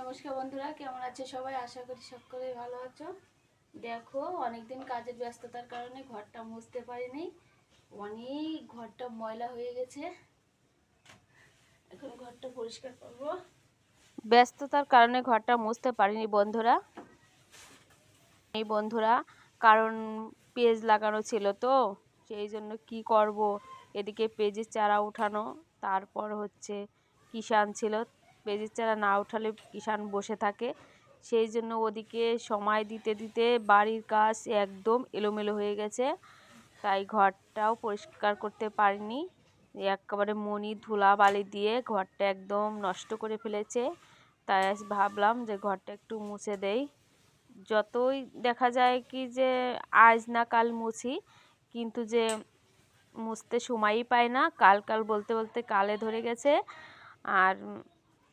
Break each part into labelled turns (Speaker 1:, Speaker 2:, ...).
Speaker 1: নমস্কার বন্ধুরা, কেমন আছে সবাই? আশা করি সকলেই ভালো আছো। দেখো, অনেকদিন কাজের ব্যস্ততার কারণে ঘরটা মুছতে পারিনি। অনেক ঘরটা ময়লা হয়ে গেছে। এখন ঘরটা পরিষ্কার করব।
Speaker 2: ব্যস্ততার কারণে ঘরটা মুছতে পারিনি বন্ধুরা। এই বন্ধুরা, কারণ পেজ লাগানো ছিল তো, সেই জন্য কি করব? এদিকে পেজের চারা উঠানো, তারপর হচ্ছে কিষান ছিল পেজের চারা না উঠালে কিষান বসে থাকে। সেই জন্য ওদিকে সময় দিতে দিতে বাড়ির কাজ একদম এলোমেলো হয়ে গেছে। তাই ঘরটাও পরিষ্কার করতে পারিনি। একেবারে মনি ধুলা বালি দিয়ে ঘরটা একদম নষ্ট করে ফেলেছে। তাই ভাবলাম যে ঘরটা একটু মুছে দেই। যতই দেখা যায় কি যে আজ না কাল মুছি, কিন্তু যে মুছতে সময়ই পায় না, কাল কাল বলতে বলতে কালে ধরে গেছে। আর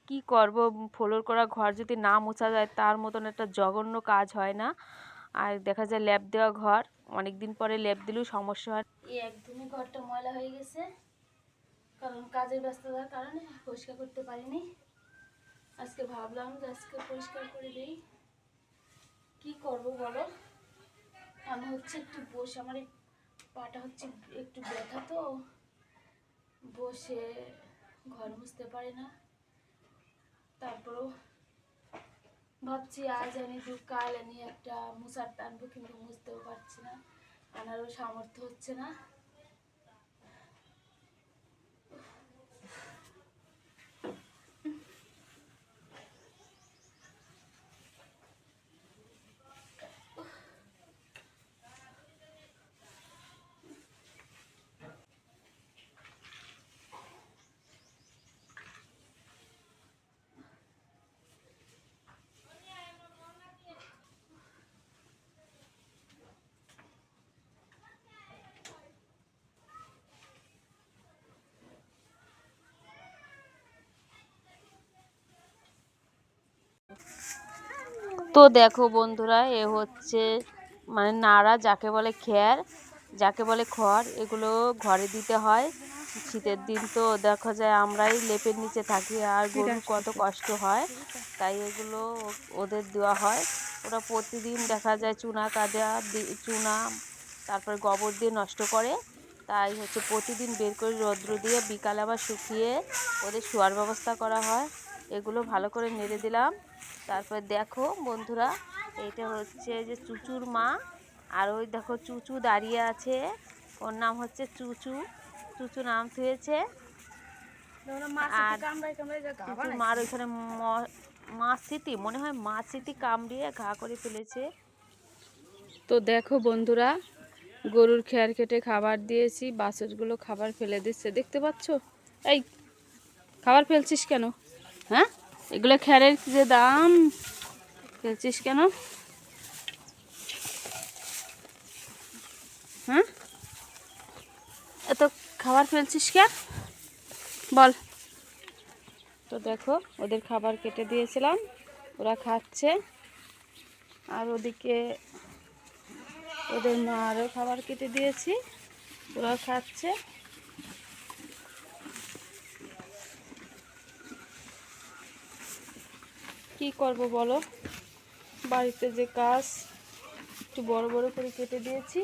Speaker 2: কি করব? ফ্লোর করা ঘর যদি না মোছা যায়, তার মতন একটা জঘন্য কাজ হয় না। আর দেখা যায় ল্যাপ দেওয়া ঘর অনেক দিন পরে ল্যাপ দিলেও সমস্যা হয়।
Speaker 1: এই একদমই ঘরটা ময়লা হয়ে গেছে। কারণ কাজের ব্যস্ততার কারণে পরিষ্কার করতে পারিনি। আজকে ভাবলাম যে আজকে পরিষ্কার করে দিই। কি করব বলো? আমি হচ্ছে একটু বসে, আমার পাটা হচ্ছে একটু ব্যথা তো। বসে ঘর মুছতে পারি না। তারপরও ভাবছি আজ আমি দু কাল আনি একটা মুসার টানবো কিন্তু মুছতেও পারছি না। আনারও সামর্থ্য হচ্ছে না।
Speaker 2: তো দেখো বন্ধুরা এ হচ্ছে মানে নাড়া যাকে বলে খ্যার যাকে বলে খড় এগুলো ঘরে দিতে হয়। শীতের দিন তো দেখা যায় আমরাই লেপের নিচে থাকি আর গরু কত কষ্ট হয় তাই এগুলো ওদের দেওয়া হয়। ওরা প্রতিদিন দেখা যায় চুনা কাদা চুনা তারপর গোবর দিয়ে নষ্ট করে তাই হচ্ছে প্রতিদিন বের করে রৌদ্র দিয়ে বিকালে আবার শুকিয়ে ওদের শোয়ার ব্যবস্থা করা হয়। এগুলো ভালো করে নেড়ে দিলাম। তারপর দেখো বন্ধুরা এটা হচ্ছে যে চুচুর মা আর ওই দেখো চুচু দাঁড়িয়ে আছে। ওর নাম হচ্ছে চুচু। চুচু নাম থুয়েছে। আর চুচুর মার ওইখানে ম- মনে হয় মাছ স্মৃতি কামড়িয়ে ঘা করে ফেলেছে।
Speaker 1: তো দেখো বন্ধুরা গরুর খেয়ার কেটে খাবার দিয়েছি বাছুরগুলো খাবার ফেলে দিচ্ছে। দেখতে পাচ্ছ? এই খাবার ফেলছিস কেন? হ্যাঁ? এগুলো খেয়ারের যে দাম ফেলছিস কেন? হ্যাঁ? এত খাবার ফেলছিস কেন? বল। তো দেখো, ওদের খাবার কেটে দিয়েছিলাম, ওরা খাচ্ছে। আর ওদিকে ওদের মারও খাবার কেটে দিয়েছি ওরা খাচ্ছে। কি করব বলো? বাড়িতে যে কাজ, একটু বড় বড় করে কেটে দিয়েছি।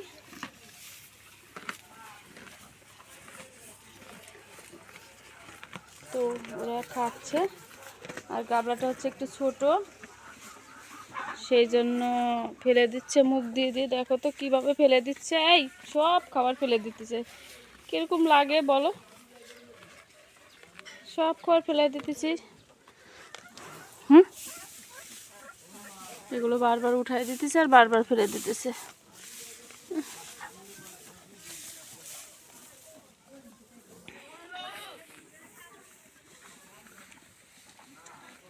Speaker 1: তো ওরা খাচ্ছে, আর গাবলাটা হচ্ছে একটু ছোট। সেই জন্য ফেলে দিচ্ছে, মুখ দিয়ে দিয়ে। দেখো তো কীভাবে ফেলে দিচ্ছে। এই, সব খাবার ফেলে দিতেছে। কীরকম লাগে বলো? সব খাবার ফেলে দিতেছি। এগুলো বারবার উঠাই দিতেছে আর বারবার ফেলে দিতেছে।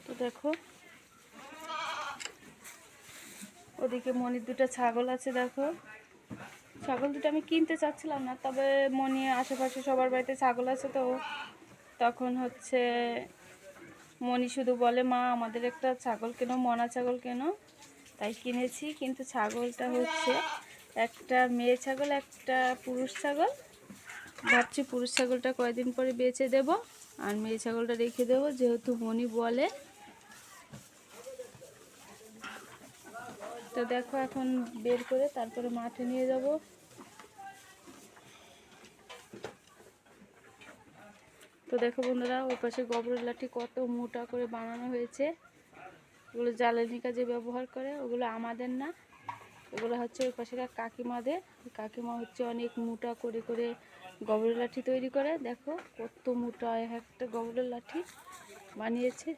Speaker 1: তো দেখো, ওদিকে মনির দুটো ছাগল আছে দেখো। ছাগল দুটো আমি কিনতে চাচ্ছিলাম না, তবে মনি আশেপাশে সবার বাড়িতে ছাগল আছে তো তখন হচ্ছে মনি শুধু বলে, মা, আমাদের একটা ছাগল কেন, মনা ছাগল কেন? তাই কিনেছি, কিন্তু ছাগলটা হচ্ছে একটা মেয়ে ছাগল, একটা পুরুষ ছাগল। ভাবছি পুরুষ ছাগলটা কয়েকদিন পরে বেঁচে দেব, আর মেয়ে ছাগলটা রেখে দেব, যেহেতু মনি বলে। তো দেখো এখন বের করে তারপরে মাঠে নিয়ে যাব। তো দেখো বন্ধুরা ওই পাশে গোবরের লাঠি কত মোটা করে বানানো হয়েছে। ওগুলো জ্বালানি কাজে ব্যবহার করে, ওগুলো আমাদের না। ওগুলো হচ্ছে ওই পাশে কাকিমাদের। কাকিমা হচ্ছে অনেক মোটা করে করে গোবরের লাঠি তৈরি করে। দেখো কত মোটা একটা গোবরের লাঠি বানিয়েছে।